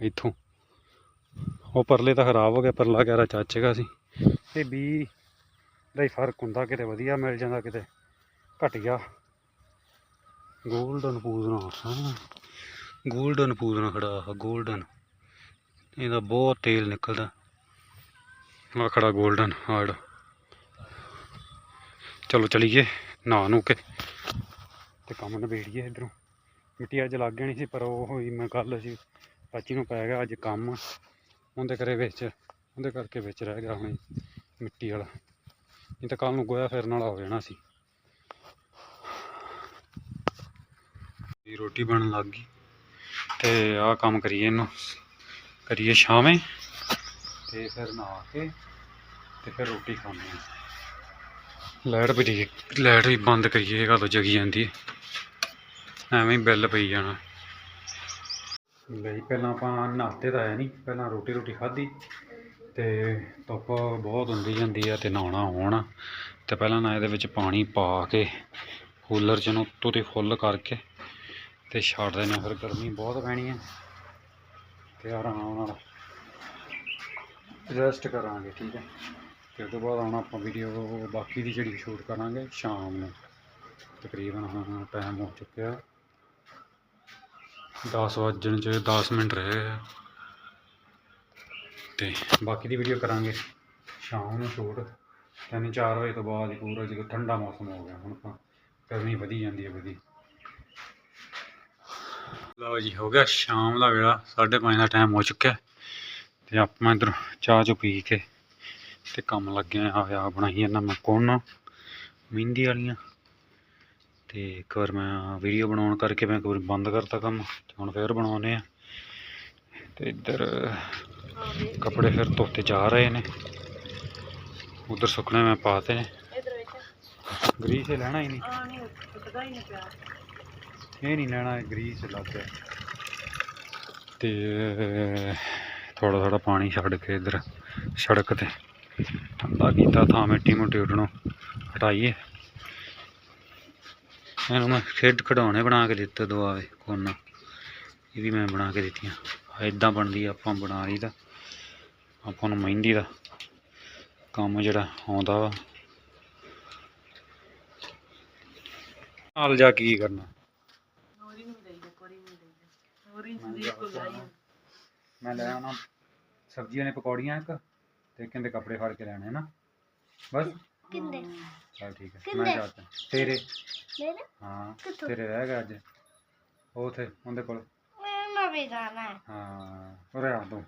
ਇੱਥੋਂ। ਉਹ ਪਰਲੇ ਤਾਂ ਖਰਾਬ ਹੋ ਗਿਆ ਪਰਲਾ ਕਹਿ ਰਿਹਾ ਸੀ। ਇਹ ਵੀ ਦਾ ਹੀ ਫ਼ਰਕ ਹੁੰਦਾ, ਕਿਤੇ ਵਧੀਆ ਮਿਲ ਜਾਂਦਾ, ਕਿਤੇ ਘਟੀਆ। ਗੋਲਡਨ ਪੂਜਨਾ ਹਾਂ ਗੋਲਡਨ ਪੂਜਨਾ ਖੜਾ ਆ ਗੋਲਡਨ। ਇਹਦਾ ਬਹੁਤ ਤੇਲ ਨਿਕਲਦਾ। ਆ ਖੜਾ ਗੋਲਡਨ ਹਾਰਡ। ਚਲੋ ਚਲੀਏ ਨਾ ਨੂੰ ਕੇ ਤੇ ਕੰਮ ਨਿਬੇੜੀਏ ਇਧਰੋਂ। ਮਿੱਟੀ ਅੱਜ ਲੱਗ ਜਾਣੀ ਸੀ, ਪਰ ਉਹ ਹੋਈ ਮੈਂ ਕੱਲ ਸੀ। ਚਾਚੀ ਨੂੰ ਪੈ ਗਿਆ ਅੱਜ ਕੰਮ। ਉਹਦੇ ਕਰੇ ਵਿੱਚ, ਉਹਦੇ ਕਰਕੇ ਵਿੱਚ ਰਹਿ ਗਿਆ ਹੁਣ ਮਿੱਟੀ ਵਾਲਾ। ਨਹੀਂ ਤਾਂ ਕੱਲ ਨੂੰ ਗੋਇਆ ਫੇਰਨ ਵਾਲਾ ਹੋ ਜਾਣਾ ਸੀ। ਰੋਟੀ ਬਣਨ ਲੱਗ ਗਈ। ਤੇ ਆਹ ਕੰਮ ਕਰੀਏ ਇਹਨੂੰ। ਕਰੀਏ ਸ਼ਾਮੇ ਤੇ ਫਿਰ ਨਹਾ ਕੇ ਤੇ ਫਿਰ ਰੋਟੀ ਖਾਂਦੇ ਹਾਂ। ਲਾਈਟ ਵੀ ਲਾਈਟ ਵੀ ਬੰਦ ਕਰੀਏ ਕਦੋਂ ਜਗੀ ਜਾਂਦੀ ਐਵੇਂ ਹੀ ਬਿੱਲ ਪਈ ਜਾਣਾ। ਲਈ ਪਹਿਲਾਂ ਆਪਾਂ ਨਹਾਤੇ ਤਾਂ ਆਇਆ ਨਹੀਂ ਪਹਿਲਾਂ ਰੋਟੀ ਰੋਟੀ ਖਾਧੀ ਤੇ ਧੁੱਪ ਬਹੁਤ ਹੁੰਦੀ ਜਾਂਦੀ ਆ ਤੇ ਨਹਾਉਣਾ ਹੋਣਾ। ਤੇ ਪਹਿਲਾਂ ਨਾ ਇਹਦੇ ਵਿੱਚ ਪਾਣੀ ਪਾ ਕੇ ਕੂਲਰ 'ਚ ਨੂੰ ਉੱਤੋਂ ਦੀ ਫੁੱਲ ਕਰਕੇ ਤੇ ਛੱਡ ਦੇਣਾ ਫਿਰ ਗਰਮੀ ਬਹੁਤ ਪੈਣੀ ਹੈ ਤੇ ਆਰਾਮ ਨਾਲ ਰੈਸਟ ਕਰਾਂਗੇ, ਠੀਕ ਹੈ ਤੇ ਉਸ ਤੋਂ ਬਾਅਦ ਹੁਣ ਆਪਾਂ ਵੀਡੀਓ ਬਾਕੀ ਦੀ ਜਿਹੜੀ ਸ਼ੂਟ ਕਰਾਂਗੇ ਸ਼ਾਮ ਨੂੰ। ਤਕਰੀਬਨ ਹਾਂ ਟਾਈਮ ਹੋ ਚੁੱਕਿਆ। 10 ਵੱਜਣ ਚ 10 ਮਿੰਟ ਰਹੇ ਆ। ਤੇ ਬਾਕੀ ਦੀ ਵੀਡੀਓ ਕਰਾਂਗੇ ਸ਼ਾਮ ਨੂੰ ਸ਼ੂਟ ਤਿੰਨ ਚਾਰ ਵਜੇ ਤੋਂ ਬਾਅਦ ਪੂਰਾ ਜਦੋਂ ਠੰਡਾ ਮੌਸਮ ਹੋ ਗਿਆ ਹੁਣ ਤਾਂ, ਗਰਮੀ ਵਧੀ ਜਾਂਦੀ ਹੈ ਵਧੀ। ਲਓ ਜੀ, ਹੋ ਗਿਆ ਸ਼ਾਮ ਦਾ ਵੇਲਾ 5:30 ਦਾ ਟਾਈਮ ਹੋ ਚੁੱਕਿਆ। ਤੇ ਆਪਾਂ ਇੱਧਰ ਚਾਹ ਚੁ ਪੀ ਕੇ ਤੇ ਕੰਮ ਲੱਗੇ ਆ ਆ ਬਣਾਈ ਇਹਨਾਂ ਮੈਂ ਕੋਨ। ਮਹਿੰਦੀ ਵਾਲੀਆਂ। ਤੇ ਇੱਕ ਵਾਰ ਮੈਂ ਵੀਡੀਓ ਬਣਾਉਣ ਕਰਕੇ ਮੈਂ ਇੱਕ ਵਾਰ ਬੰਦ ਕਰਤਾ ਕੰਮ ਤੇ ਹੁਣ ਫੇਰ ਬਣਾਉਨੇ ਆ ਤੇ ਇੱਧਰ ਕੱਪੜੇ ਫਿਰ ਧੋਤੇ ਜਾ ਰਹੇ ਨੇ। ਉਧਰ ਸੁੱਕਣੇ ਮੈਂ ਪਾਤੇ ਨੇ। ਗਰੀਸ ਲੈਣਾ ਹੀ ਨਹੀਂ। ਇਹ ਨਹੀਂ ਲੈਣਾ ਗਰੀਸ ਲੱਗ ਗਿਆ। ਤੇ ਥੋੜਾ ਥੋੜਾ ਪਾਣੀ ਛੱਡ ਕੇ ਇੱਧਰ ਸੜਕ ਤੇ। ਠੰਡਾ ਕੀਤਾ ਥਾਂ ਮਿੱਟੀ ਮੁੱਟੀ ਉੱਡਣੋਂ। ਹਟਾਈਏ। ਇਹਨੂੰ ਮੈਂ ਖੇਡ ਖਿਡੌਣੇ ਬਣਾ ਕੇ ਦਿੱਤੇ ਦੁਆਵੇ ਕੋਨਾ। ਇਹ ਵੀ ਮੈਂ ਬਣਾ ਕੇ ਦਿੱਤੀਆਂ। ਇਦਾਂ ਬਣਦੀ ਆ, ਆਪਾਂ ਬਣਾ ਲਈਦਾ ਆਪਾਂ ਨੂੰ ਮਹਿੰਦੀ ਦਾ ਕੰਮ ਜਿਹੜਾ ਆਉਂਦਾ ਵਾ। ਹਾਲ ਜਾ ਕੀ ਕਰਨਾ? ਨੋਰੀ ਨੂੰ ਦੇਈ ਦੇ ਕੋਰੀ ਨੂੰ ਦੇਈ ਦੇ। ਨੋਰੀ ਸੰਦੀਪ ਕੋਲ ਜਾਈ ਮੈਂ ਲੈ ਆਉਣਾ ਸਬਜ਼ੀਆਂ ਨੇ ਪਕੌੜੀਆਂ ਇੱਕ ਤੇ ਕਹਿੰਦੇ ਕੱਪੜੇ ਫੜ ਕੇ ਲੈਣੇ ਨਾ। ਬਸ। ਕਿੰਦੇ? ਚਲ ਠੀਕ ਹੈ ਮੈਂ ਜਾਂਦਾ ਤੇਰੇ? ਮੇਰੇ ਹਾਂ ਕਿੱਥੋਂ? ਤੇਰੇ ਰਹਿ ਗਿਆ ਅੱਜ। ਉਹ ਉਥੇ ਉਹਦੇ ਕੋਲ। ਮੈਂ ਵੀ ਜਾਣਾ ਹੈ। ਹਾਂ ਉਰੇ ਆ ਤੂੰ।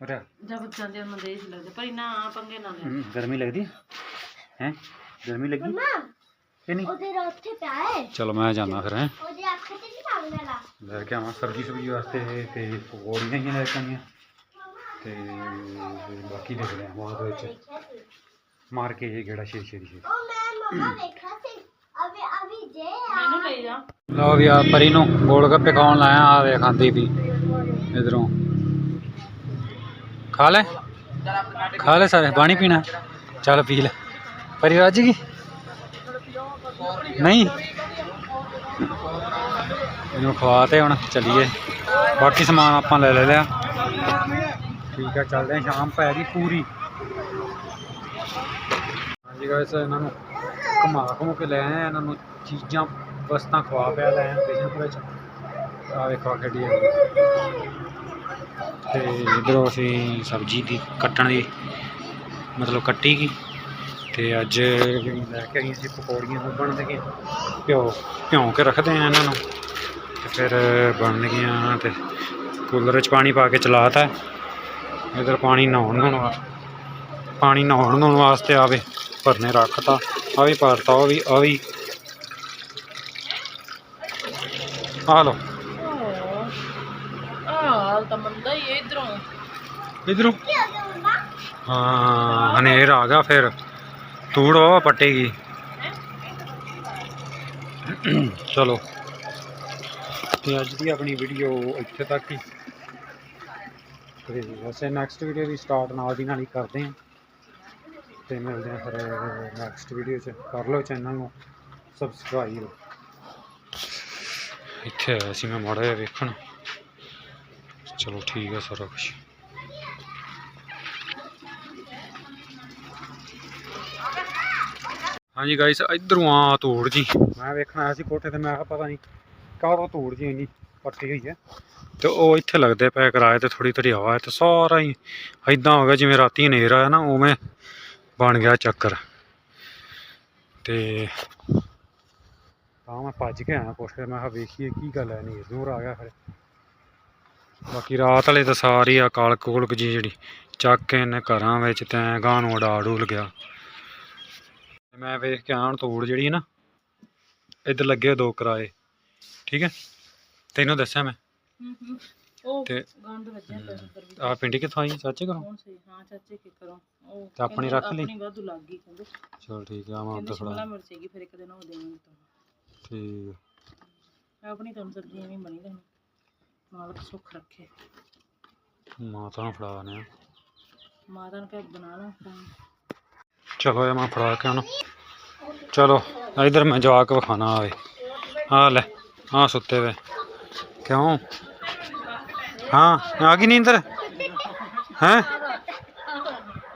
ਉਰੇ ਆ। ਜਬ ਜਾਂਦੇ ਉਹਨਾਂ ਦੇ ਹੀ ਲੱਗਦੇ ਪਰ ਨਾ ਪੰਗੇ ਨਾ ਲੈ ਹਮ, ਗਰਮੀ ਲੱਗਦੀ? ਹੈ? ਗਰਮੀ ਲੱਗੀ ਕਿ ਨਹੀਂ? ਉਹਦੇ ਉੱਥੇ ਪਿਆ ਹੈ। ਚਲੋ ਮੈਂ ਜਾਣਾ ਫਿਰ ਹੈ। ਉਹਦੇ ਅੱਖ ਤੇ ਨਹੀਂ ਲੱਗਦਾ ਲਾ ਲੈ ਕੇ ਆਵਾਂ ਸਬਜ਼ੀ ਸੁਬਜ਼ੀ ਵਾਸਤੇ ਤੇ ਪਕੌੜੀਆਂ ਹੀ ਲੈ ਕੇ ਤੇ ਬਾਕੀ ਦੇਖਦੇ ਆ ਬਾਅਦ ਵਿੱਚ। ਦੇਖਿਆ ਸੀ। ਮਾਰ ਕੇ ਇਹ ਗੇੜਾ ਛੇ ਛੇ ਛੇ। ਉਹ ਮੈਂ ਮਮਾ ਵੇਖਿਆ ਸੀ। ਅਭੀ ਅਭੀ ਜੇ ਮੈਨੂੰ ਲੈ ਜਾ ਲਓ ਵੀ ਆ ਪਰੀ ਨੂੰ ਗੋਲ ਗੱਪੇ ਖਾਣ ਲਾਇਆ ਆ ਵੇ ਖਾਂਦੀ ਵੀ ਇਧਰੋਂ। ਖਾ ਲੈ। ਖਾ ਲੈ ਸਾਰੇ ਪਾਣੀ ਪੀਣਾ। ਚੱਲ ਪੀ ਲੈ। ਪਰੀ ਰੱਜ ਗਈ? ਨਹੀਂ। ਇਹਨੂੰ ਖਵਾ ਤੇ ਹੁਣ ਚੱਲੀਏ। ਬਾਕੀ ਸਮਾਨ ਆਪਾਂ ਲੈ ਲੈ ਲਿਆ। ਠੀਕ ਆ ਚੱਲਦੇ ਆ ਸ਼ਾਮ ਪੈ ਗਈ ਪੂਰੀ। ਹਾਂਜੀ ਗਾਇਸ ਇਹਨਾਂ ਨੂੰ ਘੁਮਾ ਘੁਮਾ ਕੇ ਲੈ ਆਏ ਆ, ਇਹਨਾਂ ਨੂੰ ਚੀਜ਼ਾਂ, ਵਸਤਾਂ ਖਵਾ ਪਿਆ ਲੈ ਆਏ ਬਿਸ਼ਨਪੁਰ ਵਿੱਚ। ਆ ਵੇਖੋ ਖੇਡੀ ਜਾਂਦੀ ਤੇ ਇਧਰੋਂ ਅਸੀਂ ਸਬਜ਼ੀ ਦੀ ਕੱਟਣ ਦੀ ਮਤਲਬ ਕੱਟੀ ਗਈ। ਤੇ ਅੱਜ ਲੈ ਕੇ ਆਈ ਸੀ ਪਕੌੜੀਆਂ, ਉਹ ਬਣ ਗਈਆਂ। ਭਿਓ ਭਿਉਂ ਕੇ ਰੱਖਦੇ ਆ ਇਹਨਾਂ ਨੂੰ। ਤੇ ਫਿਰ ਬਣ ਗਈਆਂ ਤੇ ਕੂਲਰ ਵਿੱਚ ਪਾਣੀ ਪਾ ਕੇ ਚਲਾਤਾ ਇਧਰ ਪਾਣੀ ਨਹਾਉਣ ਨਹਾਉਣ ਪਾਣੀ ਨਹਾਉਣ ਨਹਾਉਣ ਵਾਸਤੇ ਆਵੇ ਭਰਨੇ ਰੱਖਤਾ। ਆ ਵੀ ਭਰਤਾ ਉਹ ਵੀ ਆ ਵੀ। ਆ ਲੋ ਹਾਲ ਤਾਂ ਮੰਦਾ ਹੀ ਇਧਰੋਂ। ਇਧਰੋਂ। ਹਾਂ ਹਨੇਰ ਆ ਗਿਆ ਫਿਰ। ਉਹ ਪੱਟੇਗੀ। ਚਲੋ। ਤੇ ਅੱਜ ਦੀ ਆਪਣੀ ਵੀਡੀਓ ਇੱਥੇ ਤੱਕ ਹੀ। ਤੇ ਵੈਸੇ ਨੈਕਸਟ ਵੀਡੀਓ ਵੀ ਸਟਾਰਟ ਨਾਲ ਦੀ ਨਾਲ ਹੀ ਕਰਦੇ ਹਾਂ। ਤੇ ਮਿਲਦੇ ਹਾਂ ਫਿਰ ਨੈਕਸਟ ਵੀਡੀਓ 'ਚ। ਕਰ ਲਓ ਚੈਨਲ ਨੂੰ ਸਬਸਕ੍ਰਾਈਬ ਇੱਥੇ ਆਇਆ ਸੀ ਮੈਂ ਮਾੜਾ ਜਿਹਾ ਵੇਖਣ। ਚਲੋ ਠੀਕ ਹੈ ਸਾਰਾ ਕੁਝ ਹਾਂਜੀ ਗਾਇਸ ਇਧਰੋਂ ਆ ਧੂੜ ਜੀ। ਮੈਂ ਵੇਖਣ ਆਇਆ ਸੀ ਕੋਠੇ ਤੇ ਮੈਂ ਕਿਹਾ ਪਤਾ ਨਹੀਂ ਕਾਹਦੋਂ ਧੂੜ ਜੀ ਇੰਨੀ ਪੱਟੀ ਹੋਈ ਹੈ। ਤੇ ਉਹ ਇੱਥੇ ਲੱਗਦੇ ਪਏ ਕਿਰਾਏ ਤੇ ਥੋੜੀ ਥੋੜੀ ਹਵਾ ਹੈ ਤੇ ਸਾਰਾ ਹੀ ਐਦਾਂ ਹੋ ਗਿਆ ਜਿਵੇਂ ਰਾਤੀ ਹਨੇਰ ਆਇਆ ਨਾ ਉਵੇਂ ਬਣ ਗਿਆ ਚੱਕਰ। ਤੇ ਤਾਂ ਮੈਂ ਭੱਜ ਕੇ ਆਇਆ ਕੋਠੇ ਮੈਂ ਕਿਹਾ ਵੇਖੀਏ ਕੀ ਗੱਲ ਹੈ ਹਨੇਰ ਦੂਰ ਆ ਗਿਆ ਫਿਰ। ਬਾਕੀ ਰਾਤ ਵਾਲੇ ਤਾਂ ਸਾਰੀ ਆ ਕਾਲ ਕੋਲਕ ਜੀ ਜਿਹੜੀ, ਚੱਕ ਕੇ ਇਹਨੇ ਘਰਾਂ ਵਿੱਚ ਤੈਂ ਗਾਂ ਨੂੰ ਉਡਾ ਡੂਲ ਗਿਆ। ਮੈਂ ਵੇਖ ਕੇ ਆਣ ਤੋੜ ਜਿਹੜੀ ਹੈ ਨਾ, ਇੱਧਰ ਲੱਗੇ ਦੋ ਕਿਰਾਏ, ਠੀਕ ਹੈ? ਤੈਨੂੰ ਦੱਸਿਆ ਮੈਂ? ਉਹ ਤੇ- ਗੰਦ ਵੱਜਿਆ ਪਿਆ ਉੱਪਰ ਵੀ। ਆ ਪਿੰਡੀ ਕਿੱਥੋਂ ਆਈ? ਚਾਚੇ ਘਰੋਂ? ਕੌਣ ਹਾਂ ਚਾਚੇ ਕੀ ਕਰੋ ਉਹ ਤੇ ਆਪਣੀ ਕਹਿੰਦੇ ਰੱਖ ਲਈ? ਆਪਣੀ ਵਾਧੂ ਲੱਗ ਗਈ ਕਹਿੰਦੇ। ਚਲ ਠੀਕ ਆ ਮੈਂ ਕਹਿੰਦੇ ਉੱਧਰ ਸ਼ਿਮਲਾ ਫੜਾ ਮਿਰਚ ਹੈਗੀ ਫਿਰ ਇੱਕ ਦਿਨ ਉਹ ਤੁਹਾਨੂੰ ਠੀਕ ਆਪਣੀ ਤੁਹਾਨੂੰ ਸਬਜ਼ੀ ਐਵੇਂ ਬਣੀ ਰਹਿਣੀ। ਮਾਲਕ ਸੁੱਖ ਰੱਖੇ। ਮਾਤਾ ਨੂੰ ਫੜਾ ਨੇ ਮਾਤਾ ਨੂੰ ਕਹਿ ਬਣਾ ਲਾ ਫੋਨ। ਚਲੋ ਇਹ ਮੈਂ ਫੜਾ ਕੇ ਉਹਨੂੰ ਚਲੋ ਇਧਰ ਮੈਂ ਜਵਾ ਕੇ ਵਿਖਾਣਾ ਆਵੇ। ਆ ਲੈ ਆ ਸੁੱਤੇ ਵੇ। ਕਿਉਂ? ਹਾਂ, ਆ ਗਈ ਨੀਂਦਰ? ਹੈ?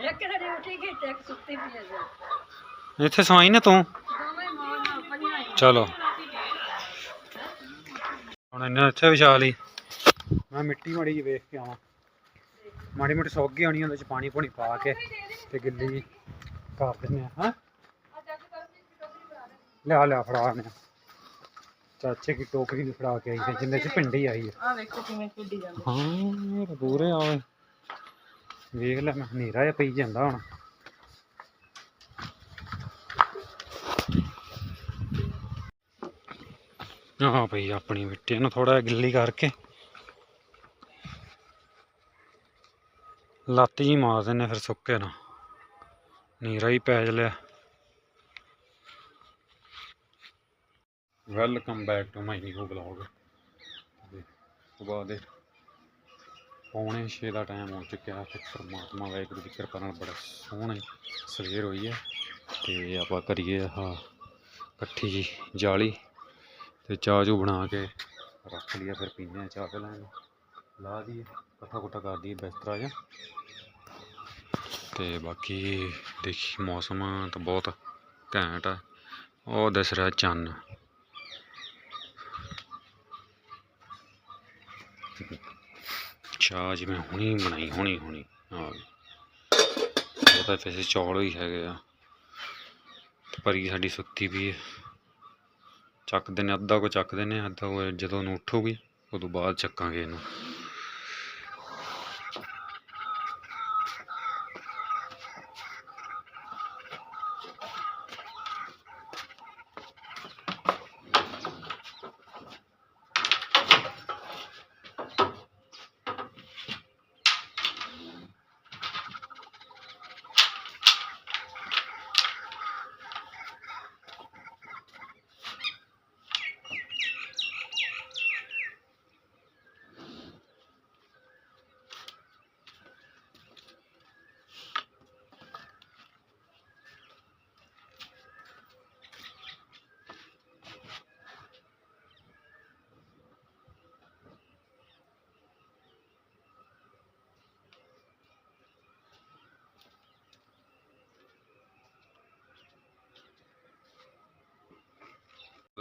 ਇੱਕ ਘੜੀ ਇੱਥੇ ਸਵਾਈ ਨਾ ਤੂੰ? ਚਲੋ। ਹੁਣ ਇਹਨੇ ਇੱਥੇ ਵਿਛਾ ਲਈ। ਮੈਂ ਮਿੱਟੀ ਮੜੀ ਜਿਹੀ ਵੇਖ ਕੇ ਆਵਾਂ। ਮਾੜੀ ਮੋਟੀ ਸੁੱਕ ਗਈ ਹੋਣੀ, ਉਹਦੇ ਚ ਪਾਣੀ ਪੂਣੀ ਪਾ ਕੇ ਤੇ ਗਿੱਲੀ ਕਰ ਦਿੰਦੇ ਆ, ਹਾਂ? ਲਿਆ ਲਿਆ, ਫੜਾ ਨੇ ਚਾਚੇ ਕੀ ਟੋਕਰੀ ਵੀ ਫੜਾ ਕੇ ਆਈ ਹੈ ਜਿੰਨੇ ਚ ਪਿੰਡੀ ਆਈ ਹੈ ਆ ਵੇਖੋ ਕਿਵੇਂ ਖੇਡੀ ਜਾਂਦੇ। ਹਾਂ ਪੂਰੇ ਆਵੇ ਵੇਖ ਲੈ ਮੈਂ ਹਨੇਰਾ ਜਿਹਾ ਪਈ ਜਾਂਦਾ ਹੁਣ। ਆਹ ਪਈ ਆਪਣੀ ਮਿੱਟੀ ਨੂੰ ਥੋੜਾ ਗਿੱਲੀ ਕਰਕੇ। ਲੱਤ ਮਾਰ ਦਿੰਨੇ ਫਿਰ ਸੁੱਕੇ ਨਾ ਹਨੇਰਾ ਹੀ ਪੈ ਲਿਆ welcome back to my new blog ਸੁਬਾਹ ਦੇ ਪੌਣੇ 6 ਦਾ ਟਾਈਮ ਹੋ ਚੁੱਕਿਆ ਤੇ ਪਰਮਾਤਮਾ ਵਾਹਿਗੁਰੂ ਦੀ ਕਿਰਪਾ ਨਾਲ ਬੜਾ ਸੋਹਣੀ ਸਵੇਰ ਹੋਈ ਹੈ ਤੇ ਆਪਾਂ ਕਰੀਏ ਆਹ ਇਕੱਠੀ ਜੀ ਜਾਲੀ ਤੇ ਚਾਹ ਚੂ ਬਣਾ ਕੇ ਰੱਖ ਲਈਏ, ਫਿਰ ਪੀਂਦੇ ਹਾਂ ਚਾਹ ਪਹਿਲਾਂ ਇਹਨੂੰ। ਲਾ ਦਈਏ, ਇਕੱਠਾ ਕੁੱਠਾ ਕਰ ਦਈਏ ਬਿਸਤਰਾ ਜਾਂ ਤੇ ਬਾਕੀ ਦੇਖੀ ਮੌਸਮ ਤਾਂ ਬਹੁਤ ਘੈਂਟ ਆ। ਉਹ ਦਿਸ ਰਿਹਾ ਚੰਨ। ਚਾਹ ਜਿਵੇਂ ਹੁਣੀ ਬਣਾਈ, ਹੁਣੀ ਹੁਣੀ। ਆ ਉਹ ਵੈਸੇ ਚੌਲ ਹੀ ਹੈਗੇ ਆ। ਪਰੀ ਸਾਡੀ ਸੁੱਤੀ ਵੀ ਹੈ ਚੱਕਦੇ ਨੇ ਅੱਧਾ ਕੋ ਚੱਕਦੇ ਨੇ ਅੱਧਾ ਕੁ ਜਦੋਂ ਉਹਨੂੰ ਉੱਠੂਗੀ, ਉਦੋਂ ਬਾਅਦ ਚੱਕਾਂਗੇ ਇਹਨੂੰ।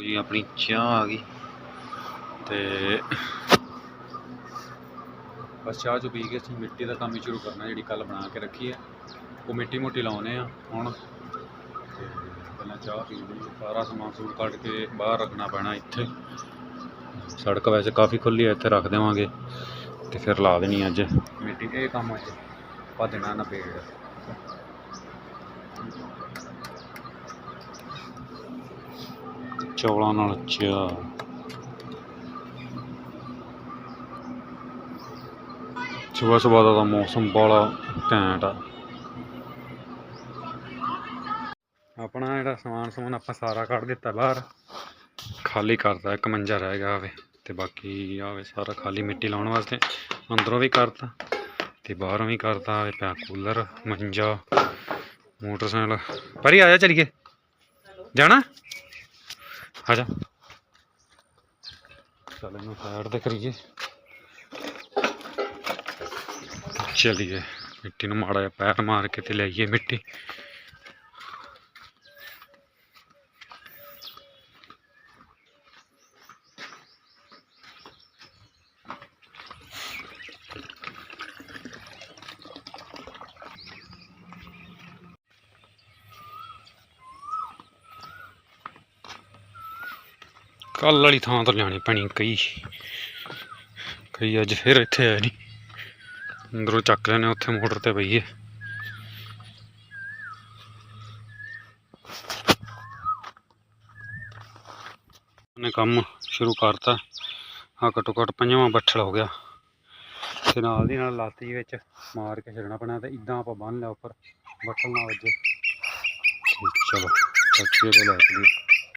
ਲਓ ਜੀ, ਆਪਣੀ ਚਾਹ ਆ ਗਈ। ਤੇ ਬਸ ਚਾਹ ਚੁ ਪੀ ਕੇ ਅਸੀਂ ਮਿੱਟੀ ਦਾ ਕੰਮ ਹੀ ਸ਼ੁਰੂ ਕਰਨਾ, ਜਿਹੜੀ ਕੱਲ ਬਣਾ ਕੇ ਰੱਖੀ ਹੈ। ਉਹ ਮਿੱਟੀ ਮੋਟੀ ਲਾਉਨੇ ਆ ਹੁਣ। ਪਹਿਲਾਂ ਚਾਹ ਪੀ ਲਈ, ਸਾਰਾ ਸਮਾਨ ਸੂਰ ਕੱਢ ਕੇ ਬਾਹਰ ਰੱਖਣਾ ਪੈਣਾ ਇੱਥੇ। ਸੜਕ ਵੈਸੇ ਕਾਫੀ ਖੁੱਲੀ ਹੈ, ਇੱਥੇ ਰੱਖ ਦੇਵਾਂਗੇ। ਤੇ ਫਿਰ ਲਾ ਦੇਣੀ ਅੱਜ। ਮਿੱਟੀ, ਇਹ ਕੰਮ ਅੱਜ ਪਾ ਦੇਣਾ ਨਾ ਪੇੜ। ਚੌਲਾਂ ਨਾਲ ਚਾਹ ਸਵੇਰ ਸਵੇਰ ਦਾ ਮੌਸਮ ਬੜਾ ਘੈਂਟ ਆ। ਆਪਣਾ ਜਿਹੜਾ ਸਮਾਨ ਸਮੂਨ ਆਪਾਂ ਸਾਰਾ ਕੱਢ ਦਿੱਤਾ ਬਾਹਰ ਖਾਲੀ ਕਰਤਾ ਇੱਕ ਮੰਜਾ ਰਹਿ ਗਿਆ ਆਵੇ ਤੇ ਬਾਕੀ ਆਵੇ ਸਾਰਾ ਖਾਲੀ ਮਿੱਟੀ ਲਾਉਣ ਵਾਸਤੇ ਅੰਦਰੋਂ ਵੀ ਕਰਤਾ ਤੇ ਬਾਹਰੋਂ ਵੀ ਕਰਤਾ ਆਵੇ ਪਿਆ ਕੂਲਰ ਮੰਜਾ ਮੋਟਰਸਾਈਕਲ। ਪਰੀ ਆ ਜਾ ਚਲੀਏ। ਜਾਣਾ? ਆ ਜਾ। ਚਲ ਇਹਨੂੰ ਸਾਈਡ ਤੇ ਕਰੀਏ। ਚਲਿਏ। ਮਿੱਟੀ ਨੂੰ ਮਾੜਾ ਜਿਹਾ ਪੈਰ ਮਾਰ ਕੇ ਤੇ ਲਈਏ ਮਿੱਟੀ। ਕੱਲ ਵਾਲੀ ਥਾਂ ਤੋਂ ਲਿਆਣੀ ਪੈਣੀ ਕਈ। ਕਈ ਅੱਜ ਫਿਰ ਇੱਥੇ ਆਏ ਨਹੀਂ ਅੰਦਰੋਂ ਚੱਕ ਲੈਣੇ ਉੱਥੇ ਮੋਟਰ ਤੇ ਪਈਏ ਨੇ ਕੰਮ ਸ਼ੁਰੂ ਕਰਤਾ। ਆ ਘੱਟੋ ਘੱਟ ਪੰਜਵਾਂ ਬੱਠਲ ਹੋ ਗਿਆ। ਤੇ ਨਾਲ ਦੀ ਨਾਲ ਲਾਤੀ ਵਿੱਚ ਮਾਰ ਕੇ ਛੱਡਣਾ ਪੈਣਾ ਤੇ ਇਦਾਂ ਆਪਾਂ ਬੰਨ ਲਿਆ ਉੱਪਰ। ਬੱਠਲ ਨਾ ਵੱਜੇ। ਚਲੋ ਚੱਕੀਏ ਤੇ ਲੈ ਚਲੀਏ